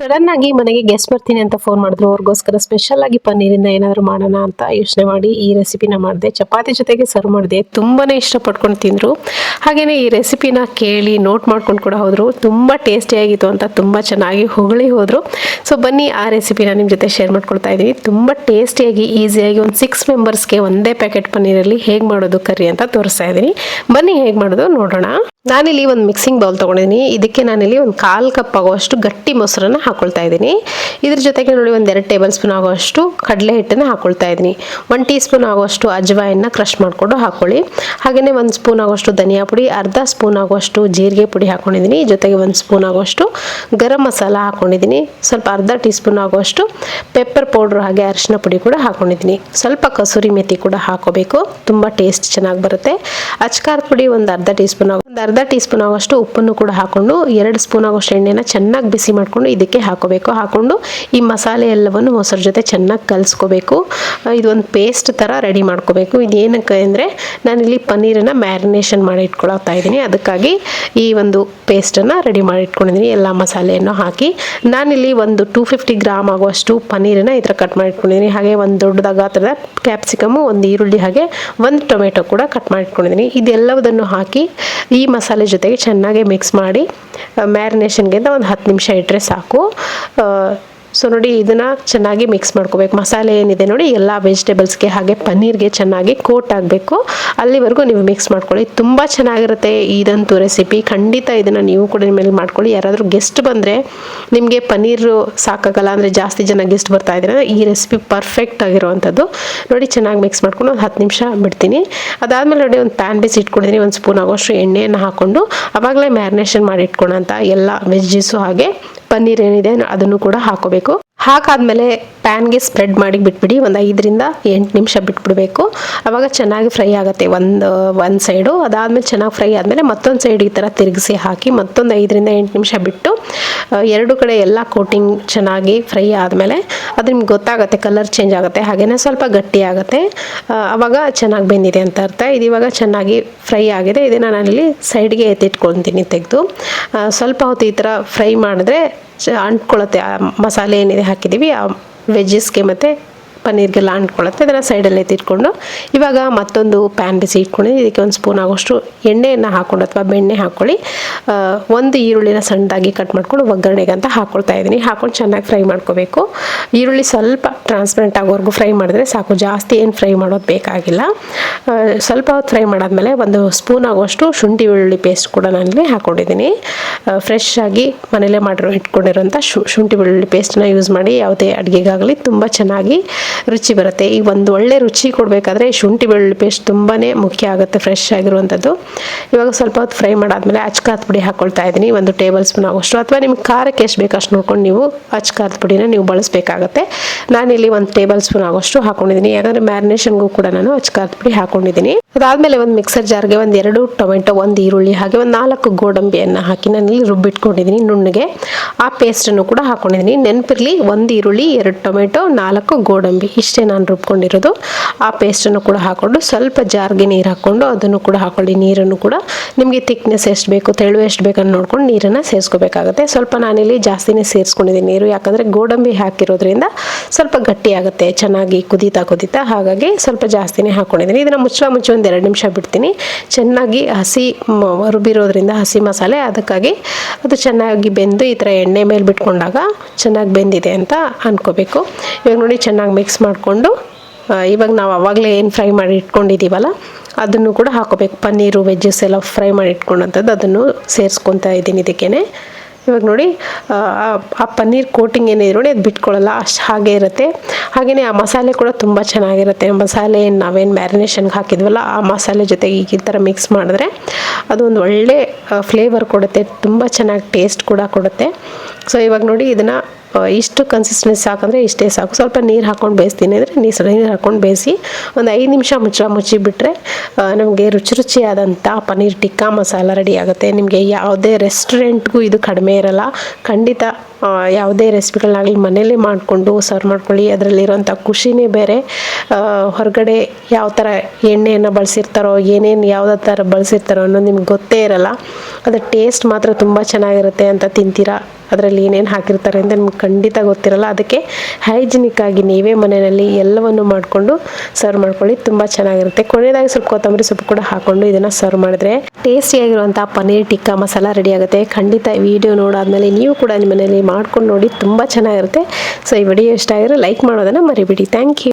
Sudden ಆಗಿ ಮನೆಗೆ guest ಬರ್ತೀನಿ ಅಂತ ಫೋನ್ ಮಾಡಿದ್ರು. ಅವ್ರಿಗೋಸ್ಕರ ಸ್ಪೆಷಲ್ ಆಗಿ ಪನ್ನೀರಿಂದ ಏನಾದರೂ ಮಾಡೋಣ ಅಂತ ಯೋಚನೆ ಮಾಡಿ ಈ ರೆಸಿಪಿನ ಮಾಡಿದೆ. ಚಪಾತಿ ಜೊತೆಗೆ ಸರ್ವ್ ಮಾಡಿದೆ. ತುಂಬಾನೇ ಇಷ್ಟಪಟ್ಕೊಂಡು ತಿಂದ್ರು. ಹಾಗೆಯೇ ಈ ರೆಸಿಪಿನ ಕೇಳಿ ನೋಟ್ ಮಾಡ್ಕೊಂಡು ಕೂಡ ಹೋದ್ರು. ತುಂಬಾ ಟೇಸ್ಟಿಯಾಗಿತ್ತು ಅಂತ ತುಂಬಾ ಚೆನ್ನಾಗಿ ಹೊಗಳಿ ಹೋದ್ರು. ಸೊ ಬನ್ನಿ ಆ ರೆಸಿಪಿನ ನಿಮ್ಮ ಜೊತೆ ಶೇರ್ ಮಾಡ್ಕೊಳ್ತಾ ಇದ್ದೀನಿ ತುಂಬಾ ಟೇಸ್ಟಿಯಾಗಿ ಈಸಿಯಾಗಿ ಒಂದು ಸಿಕ್ಸ್ ಮೆಂಬರ್ಸ್ಗೆ ಒಂದೇ ಪ್ಯಾಕೆಟ್ ಪನ್ನೀರಲ್ಲಿ ಹೇಗೆ ಮಾಡೋದು ಕರಿ ಅಂತ ತೋರಿಸ್ತಾ ಇದ್ದೀನಿ ಬನ್ನಿ ಹೇಗೆ ಮಾಡೋದು ನೋಡೋಣ. ನಾನಿಲ್ಲಿ ಒಂದು ಮಿಕ್ಸಿಂಗ್ ಬೌಲ್ ತೊಗೊಂಡಿದ್ದೀನಿ ಇದಕ್ಕೆ ನಾನಿಲ್ಲಿ ಒಂದು ಕಾಲು ಕಪ್ ಆಗುವಷ್ಟು ಗಟ್ಟಿ ಮೊಸರನ್ನ ಹಾಕೊಳ್ತಾ ಇದ್ದೀನಿ. ಇದ್ರ ಜೊತೆಗೆ ನೋಡಿ ಒಂದು ಎರಡು ಟೇಬಲ್ ಸ್ಪೂನ್ ಆಗುವಷ್ಟು ಕಡಲೆ ಹಿಟ್ಟನ್ನು ಹಾಕೊಳ್ತಾ ಇದ್ದೀನಿ. ಒನ್ ಟೀ ಸ್ಪೂನ್ ಆಗುವಷ್ಟು ಅಜ್ವಾಯನ್ನ ಕ್ರಷ್ ಮಾಡಿಕೊಂಡು ಹಾಕೊಳ್ಳಿ. ಹಾಗೆಯೇ ಒಂದು ಸ್ಪೂನ್ ಆಗುವಷ್ಟು ಧನಿಯಾ ಪುಡಿ, ಅರ್ಧ ಸ್ಪೂನ್ ಆಗುವಷ್ಟು ಜೀರಿಗೆ ಪುಡಿ ಹಾಕೊಂಡಿದ್ದೀನಿ ಜೊತೆಗೆ ಒಂದು ಸ್ಪೂನ್ ಆಗುವಷ್ಟು ಗರಂ ಮಸಾಲ ಹಾಕೊಂಡಿದ್ದೀನಿ ಸ್ವಲ್ಪ ಅರ್ಧ ಟೀ ಸ್ಪೂನ್ ಆಗುವಷ್ಟು ಪೆಪ್ಪರ್ ಪೌಡ್ರ್ ಹಾಗೆ ಅರಿಶಿನ ಪುಡಿ ಕೂಡ ಹಾಕೊಂಡಿದ್ದೀನಿ ಸ್ವಲ್ಪ ಕಸೂರಿ ಮೆಥಿ ಕೂಡ ಹಾಕೋಬೇಕು. ತುಂಬ ಟೇಸ್ಟ್ ಚೆನ್ನಾಗಿ ಬರುತ್ತೆ. ಅಚ್ಕಾರದ ಪುಡಿ ಒಂದು ಅರ್ಧ ಟೀ ಸ್ಪೂನ್ ಒಂದು ಅರ್ಧ ಟೀ ಸ್ಪೂನ್ ಆಗುವಷ್ಟು ಉಪ್ಪನ್ನು ಕೂಡ ಹಾಕೊಂಡು ಎರಡು ಸ್ಪೂನ್ ಆಗೋಷ್ಟು ಎಣ್ಣೆನ ಚೆನ್ನಾಗಿ ಬಿಸಿ ಮಾಡಿಕೊಂಡು ಇದಕ್ಕೆ ಹಾಕೋಬೇಕು. ಹಾಕೊಂಡು ಈ ಮಸಾಲೆ ಎಲ್ಲವನ್ನು ಮೊಸರು ಜೊತೆ ಚೆನ್ನಾಗಿ ಕಲಿಸ್ಕೋಬೇಕು. ಇದೊಂದು ಪೇಸ್ಟ್ ಥರ ರೆಡಿ ಮಾಡ್ಕೋಬೇಕು. ಇದೇನಕ್ಕೆ ಅಂದರೆ ನಾನಿಲ್ಲಿ ಪನ್ನೀರನ್ನು ಮ್ಯಾರಿನೇಷನ್ ಮಾಡಿ ಇಟ್ಕೊಳ್ತಾ ಇದ್ದೀನಿ. ಅದಕ್ಕಾಗಿ ಈ ಒಂದು ಪೇಸ್ಟನ್ನು ರೆಡಿ ಮಾಡಿ ಇಟ್ಕೊಂಡಿದ್ದೀನಿ. ಎಲ್ಲ ಮಸಾಲೆಯನ್ನು ಹಾಕಿ ನಾನಿಲ್ಲಿ ಒಂದು ಟೂ ಫಿಫ್ಟಿ ಗ್ರಾಮ್ ಆಗುವಷ್ಟು ಪನ್ನೀರನ್ನು ಈ ಥರ ಕಟ್ ಮಾಡಿ ಇಟ್ಕೊಂಡಿದ್ದೀನಿ. ಹಾಗೆ ಒಂದು ದೊಡ್ಡದ ಗಾತ್ರದ ಕ್ಯಾಪ್ಸಿಕಮು ಒಂದು ಈರುಳ್ಳಿ ಹಾಗೆ ಒಂದು ಟೊಮೆಟೊ ಕೂಡ ಕಟ್ ಮಾಡಿ ಇಟ್ಕೊಂಡಿದ್ದೀನಿ. ಇದೆಲ್ಲವುದನ್ನು ಹಾಕಿ ಈ ಮಸಾಲೆ ಜೊತೆಗೆ ಚೆನ್ನಾಗಿ ಮಿಕ್ಸ್ ಮಾಡಿ ಮ್ಯಾರಿನೇಷನ್ಗಿಂತ ಒಂದು ಹತ್ತು ನಿಮಿಷ ಇಟ್ಟರೆ ಸಾಕು. ಸೊ ನೋಡಿ, ಇದನ್ನ ಚೆನ್ನಾಗಿ ಮಿಕ್ಸ್ ಮಾಡ್ಕೋಬೇಕು. ಮಸಾಲೆ ಏನಿದೆ ನೋಡಿ, ಎಲ್ಲ ವೆಜಿಟೇಬಲ್ಸ್ಗೆ ಹಾಗೆ ಪನ್ನೀರ್ಗೆ ಚೆನ್ನಾಗಿ ಕೋಟ್ ಆಗಬೇಕು. ಅಲ್ಲಿವರೆಗೂ ನೀವು ಮಿಕ್ಸ್ ಮಾಡ್ಕೊಳ್ಳಿ. ತುಂಬ ಚೆನ್ನಾಗಿರುತ್ತೆ ಇದಂತೂ ರೆಸಿಪಿ ಖಂಡಿತ ಇದನ್ನು ನೀವು ಕೂಡ ನಿಮ್ಮಲ್ಲಿ ಮಾಡ್ಕೊಳ್ಳಿ. ಯಾರಾದರೂ ಗೆಸ್ಟ್ ಬಂದರೆ ನಿಮಗೆ ಪನ್ನೀರು ಸಾಕಾಗಲ್ಲ ಅಂದರೆ ಜಾಸ್ತಿ ಜನ ಗೆಸ್ಟ್ ಬರ್ತಾ ಇದ್ದಾರೆ ಈ ರೆಸಿಪಿ ಪರ್ಫೆಕ್ಟ್ ಆಗಿರುವಂಥದ್ದು. ನೋಡಿ, ಚೆನ್ನಾಗಿ ಮಿಕ್ಸ್ ಮಾಡ್ಕೊಂಡು ಒಂದು ಹತ್ತು ನಿಮಿಷ ಬಿಡ್ತೀನಿ. ಅದಾದಮೇಲೆ ನೋಡಿ, ಒಂದು ಪ್ಯಾನ್ ಬೇಸ್ ಇಟ್ಕೊಂಡಿದ್ದೀನಿ ಒಂದು ಸ್ಪೂನ್ ಆಗೋಷ್ಟು ಎಣ್ಣೆಯನ್ನು ಹಾಕ್ಕೊಂಡು ಆವಾಗಲೇ ಮ್ಯಾರಿನೇಷನ್ ಮಾಡಿ ಇಟ್ಕೊಳ್ಳೋಂಥ ಎಲ್ಲ ವೆಜ್ಜಿಸು ಹಾಗೆ ಪನ್ನೀರ್ ಏನಿದೆ ಅದನ್ನು ಕೂಡ ಹಾಕೋಬೇಕು. ಹಾಕಾದ್ಮೇಲೆ ಪ್ಯಾನ್ಗೆ ಸ್ಪ್ರೆಡ್ ಮಾಡಿ ಬಿಟ್ಬಿಡಿ, ಒಂದು ಐದರಿಂದ ಎಂಟು ನಿಮಿಷ ಬಿಟ್ಬಿಡಬೇಕು. ಅವಾಗ ಚೆನ್ನಾಗಿ ಫ್ರೈ ಆಗುತ್ತೆ ಒಂದು ಒಂದು ಸೈಡು. ಅದಾದಮೇಲೆ ಚೆನ್ನಾಗಿ ಫ್ರೈ ಆದಮೇಲೆ ಮತ್ತೊಂದು ಸೈಡ್ ಈ ಥರ ತಿರುಗಿಸಿ ಹಾಕಿ ಮತ್ತೊಂದು ಐದರಿಂದ ಎಂಟು ನಿಮಿಷ ಬಿಟ್ಟು ಎರಡು ಕಡೆ ಎಲ್ಲ ಕೋಟಿಂಗ್ ಚೆನ್ನಾಗಿ ಫ್ರೈ ಆದಮೇಲೆ ಅದು ನಿಮ್ಗೆ ಗೊತ್ತಾಗುತ್ತೆ, ಕಲರ್ ಚೇಂಜ್ ಆಗುತ್ತೆ ಹಾಗೆಯೇ ಸ್ವಲ್ಪ ಗಟ್ಟಿ ಆಗುತ್ತೆ. ಅವಾಗ ಚೆನ್ನಾಗಿ ಬೆಂದಿದೆ ಅಂತ ಅರ್ಥ. ಇದು ಇವಾಗ ಚೆನ್ನಾಗಿ ಫ್ರೈ ಆಗಿದೆ. ಇದನ್ನು ನಾನಿಲ್ಲಿ ಸೈಡ್ಗೆ ಎತ್ತಿಟ್ಕೊಳ್ತೀನಿ ತೆಗೆದು. ಸ್ವಲ್ಪ ಹೊತ್ತು ಈ ಥರ ಫ್ರೈ ಮಾಡಿದ್ರೆ ಅಂಟ್ಕೊಳ್ಳುತ್ತೆ ಆ ಮಸಾಲೆ ಏನಿದೆ ಹಾಕಿದ್ದೀವಿ ಆ ವೆಜ್ಜಸ್ಗೆ ಮತ್ತು ಪನ್ನೀರ್ಗೆಲ್ಲ ಅಂಟ್ಕೊಳ್ಳುತ್ತೆ ಅದನ್ನು ಸೈಡಲ್ಲಿ ಎತ್ತಿಟ್ಕೊಂಡು, ಇವಾಗ ಮತ್ತೊಂದು ಪ್ಯಾನ್ ಬಿಸಿ ಇಟ್ಕೊಂಡು ಇದಕ್ಕೆ ಒಂದು ಸ್ಪೂನ್ ಆಗೋಷ್ಟು ಎಣ್ಣೆಯನ್ನು ಹಾಕ್ಕೊಂಡು ಅಥವಾ ಬೆಣ್ಣೆ ಹಾಕ್ಕೊಳ್ಳಿ ಒಂದು ಈರುಳ್ಳಿನ ಸಣ್ಣದಾಗಿ ಕಟ್ ಮಾಡ್ಕೊಂಡು ಒಗ್ಗರಣೆಗೆ ಅಂತ ಹಾಕ್ಕೊಳ್ತಾ ಇದ್ದೀನಿ. ಹಾಕ್ಕೊಂಡು ಚೆನ್ನಾಗಿ ಫ್ರೈ ಮಾಡ್ಕೋಬೇಕು. ಈರುಳ್ಳಿ ಸ್ವಲ್ಪ ಟ್ರಾನ್ಸ್ಪರೆಂಟ್ ಆಗೋವರೆಗೂ ಫ್ರೈ ಮಾಡಿದ್ರೆ ಸಾಕು, ಜಾಸ್ತಿ ಏನು ಫ್ರೈ ಮಾಡೋದು ಬೇಕಾಗಿಲ್ಲ. ಸ್ವಲ್ಪ ಹೊತ್ತು ಫ್ರೈ ಮಾಡಾದ್ಮೇಲೆ ಒಂದು ಸ್ಪೂನ್ ಆಗೋಷ್ಟು ಶುಂಠಿ ಬೆಳ್ಳುಳ್ಳಿ ಪೇಸ್ಟ್ ಕೂಡ ನಾನಿಲ್ಲಿ ಹಾಕ್ಕೊಂಡಿದ್ದೀನಿ ಫ್ರೆಶ್ ಆಗಿ ಮನೇಲೇ ಮಾಡಿರೋ, ಇಟ್ಕೊಂಡಿರೋಂಥ ಶುಂಠಿ ಬೆಳ್ಳುಳ್ಳಿ ಪೇಸ್ಟನ್ನ ಯೂಸ್ ಮಾಡಿ, ಯಾವುದೇ ಅಡುಗೆಗಾಗಲಿ ತುಂಬ ಚೆನ್ನಾಗಿ ರುಚಿ ಬರುತ್ತೆ. ಈ ಒಂದು ಒಳ್ಳೆ ರುಚಿ ಕೊಡಬೇಕಾದ್ರೆ ಶುಂಠಿ ಬೆಳ್ಳುಳ್ಳಿ ಪೇಸ್ಟ್ ತುಂಬಾ ಮುಖ್ಯ ಆಗುತ್ತೆ ಫ್ರೆಶ್ ಆಗಿರುವಂಥದ್ದು. ಇವಾಗ ಸ್ವಲ್ಪ ಹೊತ್ತು ಫ್ರೈ ಮಾಡಾದ್ಮೇಲೆ ಅಚ್ಕಾರದ ಪುಡಿ ಹಾಕ್ಕೊಳ್ತಾ ಇದ್ದೀನಿ. ಒಂದು ಟೇಬಲ್ ಸ್ಪೂನ್ ಆಗೋಷ್ಟು. ಅಥವಾ ನಿಮ್ಗೆ ಖಾರಕ್ಕೆ ಎಷ್ಟು ಬೇಕು ಅಷ್ಟು ನೋಡ್ಕೊಂಡು ನೀವು ಅಚ್ಕಾರದ ಪುಡಿನ ನೀವು ಬಳಸಬೇಕಾಗತ್ತೆ. ನಾನಿಲ್ಲಿ ಒಂದು ಟೇಬಲ್ ಸ್ಪೂನ್ ಆಗೋಷ್ಟು ಹಾಕೊಂಡಿದ್ದೀನಿ. ಯಾಕಂದರೆ ಮ್ಯಾರಿನೇಷನ್ಗೂ ಕೂಡ ನಾನು ಅಚ್ಕಾರದ ಪುಡಿ ಹಾಕೊಂಡಿದ್ದೀನಿ. ಅದಾದಮೇಲೆ ಒಂದು ಮಿಕ್ಸರ್ ಜಾರ್ಗೆ ಒಂದು ಎರಡು ಟೊಮೆಟೊ ಒಂದು ಈರುಳ್ಳಿ, ಹಾಗೆ ಒಂದು ನಾಲ್ಕು ಗೋಡಂಬಿಯನ್ನು ಹಾಕಿ ನಾನಿಲ್ಲಿ ರುಬ್ಬಿಟ್ಕೊಂಡಿದ್ದೀನಿ ನುಣ್ಣಗೆ. ಆ ಪೇಸ್ಟನ್ನು ಕೂಡ ಹಾಕೊಂಡಿದ್ದೀನಿ. ನೆನಪಿರಲಿ, ಒಂದು ಈರುಳ್ಳಿ, ಎರಡು ಟೊಮೆಟೊ ನಾಲ್ಕು ಗೋಡಂಬಿ. ಇಷ್ಟೇ ನಾನು ರುಬ್ಕೊಂಡಿರೋದು. ಆ ಪೇಸ್ಟನ್ನು ಕೂಡ ಹಾಕ್ಕೊಂಡು ಸ್ವಲ್ಪ ಜಾರ್ಗೆ ನೀರು ಹಾಕ್ಕೊಂಡು ಅದನ್ನು ಕೂಡ ಹಾಕೊಳ್ಳಿ. ನೀರನ್ನು ಕೂಡ ನಿಮಗೆ ತಿಕ್ನೆಸ್ ಎಷ್ಟು ಬೇಕು, ತೆಳು ಎಷ್ಟು ಬೇಕನ್ನು ನೋಡ್ಕೊಂಡು ನೀರನ್ನು ಸೇರಿಸ್ಕೋಬೇಕಾಗುತ್ತೆ. ಸ್ವಲ್ಪ ನಾನಿಲ್ಲಿ ಜಾಸ್ತಿನೇ ಸೇರಿಸ್ಕೊಂಡಿದ್ದೀನಿ ನೀರು. ಯಾಕಂದರೆ ಗೋಡಂಬಿ ಹಾಕಿರೋದ್ರಿಂದ ಸ್ವಲ್ಪ ಗಟ್ಟಿ ಆಗುತ್ತೆ, ಚೆನ್ನಾಗಿ ಕುದೀತಾ ಕುದೀತಾ, ಹಾಗಾಗಿ ಸ್ವಲ್ಪ ಜಾಸ್ತಿನೇ ಹಾಕ್ಕೊಂಡಿದ್ದೀನಿ ಇದನ್ನು ಮುಚ್ಚಳ ಮುಚ್ಚಿ ಒಂದು ಎರಡು ನಿಮಿಷ ಬಿಡ್ತೀನಿ. ಚೆನ್ನಾಗಿ ಹಸಿ ರುಬ್ಬಿರೋದ್ರಿಂದ ಹಸಿ ಮಸಾಲೆ, ಅದಕ್ಕಾಗಿ ಅದು ಚೆನ್ನಾಗಿ ಬೆಂದು ಈ ಥರ ಎಣ್ಣೆ ಮೇಲೆ ಬಿಟ್ಕೊಂಡಾಗ ಚೆನ್ನಾಗಿ ಬೆಂದಿದೆ ಅಂತ ಅಂದ್ಕೋಬೇಕು ಇವಾಗ ನೋಡಿ ಚೆನ್ನಾಗಿ ಮಿಕ್ಸ್ ಮಾಡಿಕೊಂಡು ಇವಾಗ ನಾವು ಆವಾಗಲೇ ಏನು ಫ್ರೈ ಮಾಡಿ ಇಟ್ಕೊಂಡಿದ್ದೀವಲ್ಲ ಅದನ್ನು ಕೂಡ ಹಾಕೋಬೇಕು. ಪನ್ನೀರು, ವೆಜ್ಜಸ್ ಎಲ್ಲ ಫ್ರೈ ಮಾಡಿ ಇಟ್ಕೊಂಡಂಥದ್ದು ಅದನ್ನು ಸೇರಿಸ್ಕೊತಾ ಇದ್ದೀನಿ ಇದಕ್ಕೇ ಇವಾಗ ನೋಡಿ, ಆ ಪನ್ನೀರ್ ಕೋಟಿಂಗ್ ಏನಿದೆ ನೋಡಿ, ಅದು ಬಿಟ್ಕೊಳ್ಳಲ್ಲ, ಅಷ್ಟು ಹಾಗೆ ಇರುತ್ತೆ. ಹಾಗೆಯೇ ಆ ಮಸಾಲೆ ಕೂಡ ತುಂಬ ಚೆನ್ನಾಗಿರುತ್ತೆ. ಮಸಾಲೆ ನಾವೇನು ಮ್ಯಾರಿನೇಷನ್ಗೆ ಹಾಕಿದ್ವಲ್ಲ, ಆ ಮಸಾಲೆ ಜೊತೆಗೆ ಈ ಥರ ಮಿಕ್ಸ್ ಮಾಡಿದ್ರೆ, ಅದೊಂದು ಒಳ್ಳೆ ಫ್ಲೇವರ್ ಕೊಡುತ್ತೆ, ತುಂಬ ಚೆನ್ನಾಗಿ ಟೇಸ್ಟ್ ಕೂಡ ಕೊಡುತ್ತೆ. ಸೊ ಇವಾಗ ನೋಡಿ ಇದನ್ನು ಇಷ್ಟು ಕನ್ಸಿಸ್ಟೆನ್ಸಿ ಸಾಕಂದರೆ ಇಷ್ಟೇ ಸಾಕು. ಸ್ವಲ್ಪ ನೀರು ಹಾಕ್ಕೊಂಡು ಬೇಯಿಸ್ತೀನಿ. ಅಂದರೆ ನೀರು ನೀರು ಹಾಕ್ಕೊಂಡು ಬೇಯಿಸಿ ಒಂದು ಐದು ನಿಮಿಷ ಮುಚ್ಚ, ಮುಚ್ಚಿಬಿಟ್ರೆ ನಮಗೆ ರುಚಿ ರುಚಿಯಾದಂಥ ಪನ್ನೀರ್ ಟಿಕ್ಕಾ ಮಸಾಲ ರೆಡಿ ಆಗುತ್ತೆ. ನಿಮಗೆ ಯಾವುದೇ ರೆಸ್ಟೋರೆಂಟ್ಗೂ ಇದು ಕಡಿಮೆ ಇರಲ್ಲ. ಖಂಡಿತ ಯಾವುದೇ ರೆಸಿಪಿಗಳನ್ನಾಗಲಿ ಮನೇಲಿ ಮಾಡಿಕೊಂಡು ಸರ್ವ್ ಮಾಡ್ಕೊಳ್ಳಿ. ಅದರಲ್ಲಿರೋಂಥ ಖುಷಿನೇ ಬೇರೆ. ಹೊರಗಡೆ ಯಾವ ಥರ ಎಣ್ಣೆಯನ್ನು ಬಳಸಿರ್ತಾರೋ, ಏನೇನು ಯಾವುದೇ ಥರ ಬಳಸಿರ್ತಾರೋ ಅನ್ನೋದು ನಿಮ್ಗೆ ಗೊತ್ತೇ ಇರಲ್ಲ. ಅದರ ಟೇಸ್ಟ್ ಮಾತ್ರ ತುಂಬ ಚೆನ್ನಾಗಿರುತ್ತೆ ಅಂತ ತಿಂತೀರಾ? ಅದರಲ್ಲಿ ಏನೇನು ಹಾಕಿರ್ತಾರೆ ಅಂತ ನಿಮ್ಗೆ ಖಂಡಿತ ಗೊತ್ತಿರಲ್ಲ. ಅದಕ್ಕೆ ಹೈಜಿನಿಕ್ ಆಗಿ ನೀವೇ ಮನೆಯಲ್ಲಿ ಎಲ್ಲವನ್ನು ಮಾಡಿಕೊಂಡು ಸರ್ವ್ ಮಾಡ್ಕೊಳ್ಳಿ. ತುಂಬ ಚೆನ್ನಾಗಿರುತ್ತೆ. ಕೊನೆಯದಾಗಿ ಸ್ವಲ್ಪ ಕೊತ್ತಂಬರಿ ಸೊಪ್ಪು ಕೂಡ ಹಾಕೊಂಡು ಇದನ್ನು ಸರ್ವ್ ಮಾಡಿದ್ರೆ ಟೇಸ್ಟಿಯಾಗಿರುವಂಥ ಪನ್ನೀರ್ ಟಿಕ್ಕಾ ಮಸಾಲ ರೆಡಿ ಆಗುತ್ತೆ. ಖಂಡಿತ ವಿಡಿಯೋ ನೋಡಾದ್ಮೇಲೆ ನೀವು ಕೂಡ ನಿಮ್ಮ ಮನೆಯಲ್ಲಿ ಮಾಡ್ಕೊಂಡು ನೋಡಿ ತುಂಬ ಚೆನ್ನಾಗಿರುತ್ತೆ. ಸೊ ಈ ವಿಡಿಯೋ ಇಷ್ಟ ಆಗಿರೋ ಲೈಕ್ ಮಾಡೋದನ್ನು ಮರಿಬಿಡಿ. Thank you